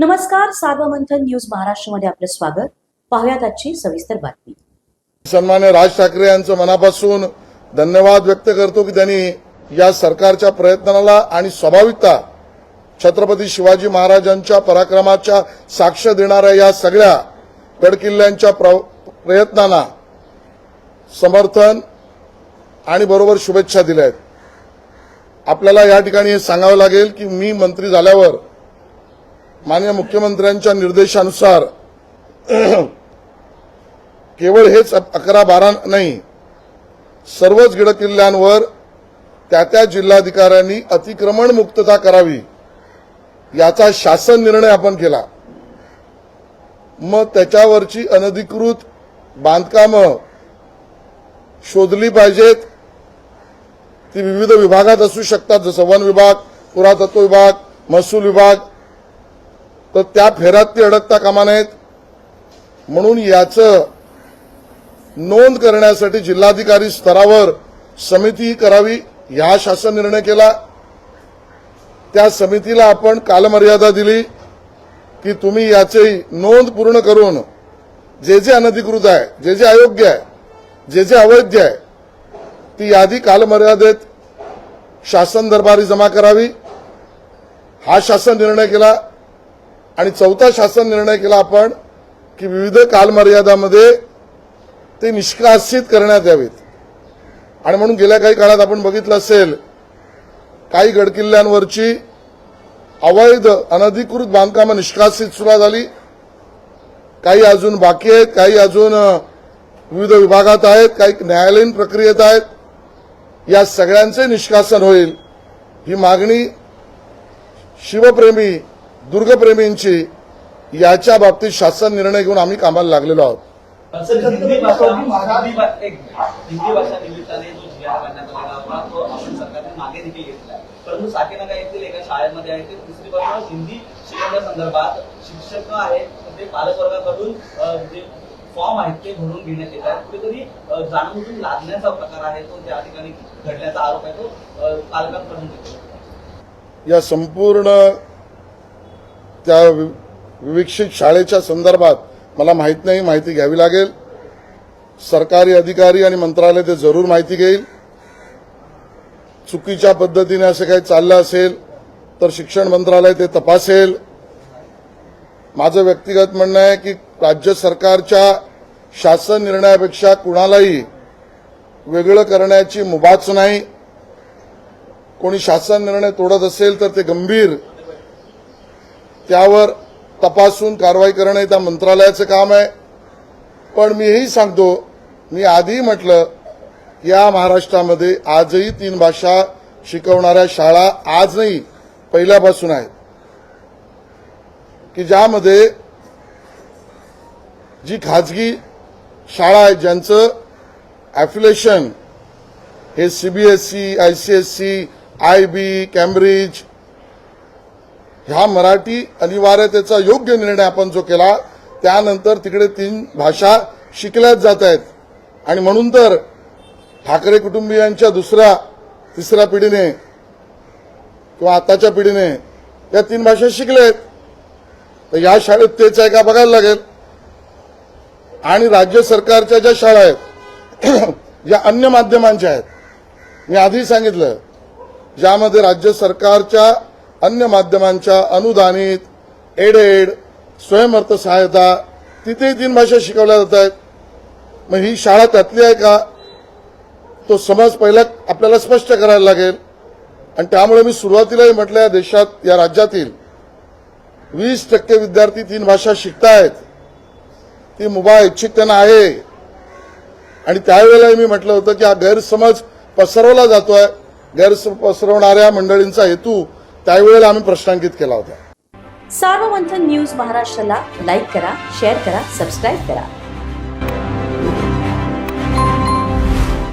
नमस्कार सार्वमंथन न्यूज महाराष्ट्रमध्ये आपलं स्वागत. पाहुयात आजची सविस्तर बातमी. सन्मान्य राज ठाकरे यांचं मनापासून धन्यवाद व्यक्त करतो की त्यांनी या सरकारच्या प्रयत्नाला आणि स्वाभाविकता छत्रपती शिवाजी महाराजांच्या पराक्रमाच्या साक्ष देणाऱ्या या सगळ्या गडकिल्ल्यांच्या प्रयत्नांना समर्थन आणि बरोबर शुभेच्छा दिल्या आहेत. आपल्याला या ठिकाणी हे सांगावं लागेल की मी मंत्री झाल्यावर माननीय मुख्यमंत्र्यांच्या निर्देशानुसार केवळ हेच अकरा बारा नाही सर्वच गड किल्ल्यांवर त्या त्या जिल्हाधिकाऱ्यांनी अतिक्रमण मुक्तता करावी याचा शासन निर्णय आपण केला. मग त्याच्यावरची अनधिकृत बांधकामं शोधली पाहिजेत. ती विविध विभागात असू शकतात जसं वन विभाग पुरातत्व विभाग महसूल विभाग तर त्या फेऱ्यात ती अडकता कामा नयेत. म्हणून याचं नोंद करण्यासाठी जिल्हाधिकारी स्तरावर समिती करावी ह्या शासन निर्णय केला. त्या समितीला आपण कालमर्यादा दिली की तुम्ही याची नोंद पूर्ण करून जे जे अनधिकृत आहे जे जे अयोग्य आहे जे जे अवैध आहे ती यादी कालमर्यादेत शासन दरबारी जमा करावी. हा शासन निर्णय केला. आणि चौथा शासन निर्णय केला आपण की विविध कालमर्यादामध्ये ते निष्कासित करण्यात यावेत. आणि म्हणून गेल्या काही काळात आपण बघितलं असेल काही गडकिल्ल्यांवरची अवैध अनधिकृत बांधकामं निष्कासित सुरुवात झाली. काही अजून बाकी आहेत काही अजून विविध विभागात आहेत काही न्यायालयीन प्रक्रियेत आहेत. या सगळ्यांचे निष्कासन होईल ही मागणी शिवप्रेमी दुर्गप्रेमींची याच्या बाबतीत शासन निर्णय घेऊन आम्ही कामाला लागलेलो आहोत. एक. परंतु साकेनगर येथील शाळेमध्ये आहे ते हिंदी शिक्षक आहेत ते पालकवर्गाकडून अ, जे फॉर्म आहेत ते भरून घेण्यात येत आहेत कुठेतरी अ, जाणूनबुजून लादण्याचा प्रकार आहे तो त्या ठिकाणी घडल्याचा आरोप आहे तो पालकांकडून या संपूर्ण त्या वि- विविक्षित शाळेच्या संदर्भात मला माहीत नाही माहिती घ्यावी लागेल. सरकारी अधिकारी आणि मंत्रालय ते जरूर माहिती घेईल. चुकीच्या पद्धतीने असं काही चाललं असेल तर शिक्षण मंत्रालय ते तपासेल. माझं व्यक्तिगत म्हणणं आहे की राज्य सरकारच्या शासन निर्णयापेक्षा कुणालाही वेगळं करण्याची मुभाच नाही. कोणी शासन निर्णय तोडत असेल तर ते गंभीर त्यावर तपासून कारवाई करणं हे त्या मंत्रालयाचं काम आहे. पण मी हेही सांगतो मी आधी म्हटलं या महाराष्ट्रामध्ये आजही तीन भाषा शिकवणाऱ्या शाळा आजही पहिल्यापासून आहेत. की ज्यामध्ये जी खाजगी शाळा आहेत ज्यांचं ॲफिलेशन हे CBSE C I B Cambridge ह्या मराठी अनिवार्यतेचा योग्य निर्णय आपण जो केला त्यानंतर तिकडे तीन भाषा शिकल्याच जात आहेत. आणि म्हणून तर ठाकरे कुटुंबियांच्या दुसऱ्या तिसऱ्या पिढीने किंवा आताच्या पिढीने या तीन भाषा शिकलेत. तर या शाळेत तेच आहे का बघायला लागेल? आणि राज्य सरकारच्या ज्या शाळा आहेत ज्या अन्य माध्यमांच्या आहेत. मी आधी सांगितलं ज्यामध्ये राज्य सरकारच्या अन्य माध्यमांच्या अनुदानित एडेड स्वयंअर्थ सहायता तिथे तीन भाषा शिकवल्या जात आहेत. मग ही शाळा त्यातली आहे का? तो समज पहिला आपल्याला स्पष्ट करायला लागेल. आणि त्यामुळे मी सुरुवातीलाही म्हटलं या देशात या राज्यातील वीस टक्के विद्यार्थी तीन भाषा शिकतायत. ती मुभा इच्छित त्यांना आहे. आणि त्यावेळेलाही मी म्हटलं होतं की हा गैरसमज पसरवला जातोय. गैरसमज पसरवणाऱ्या मंडळींचा हेतू त्यावेळेला आम्ही प्रश्नांकित केला होता. सार्वमंथन न्यूज महाराष्ट्राला लाईक करा शेअर करा सबस्क्राईब करा.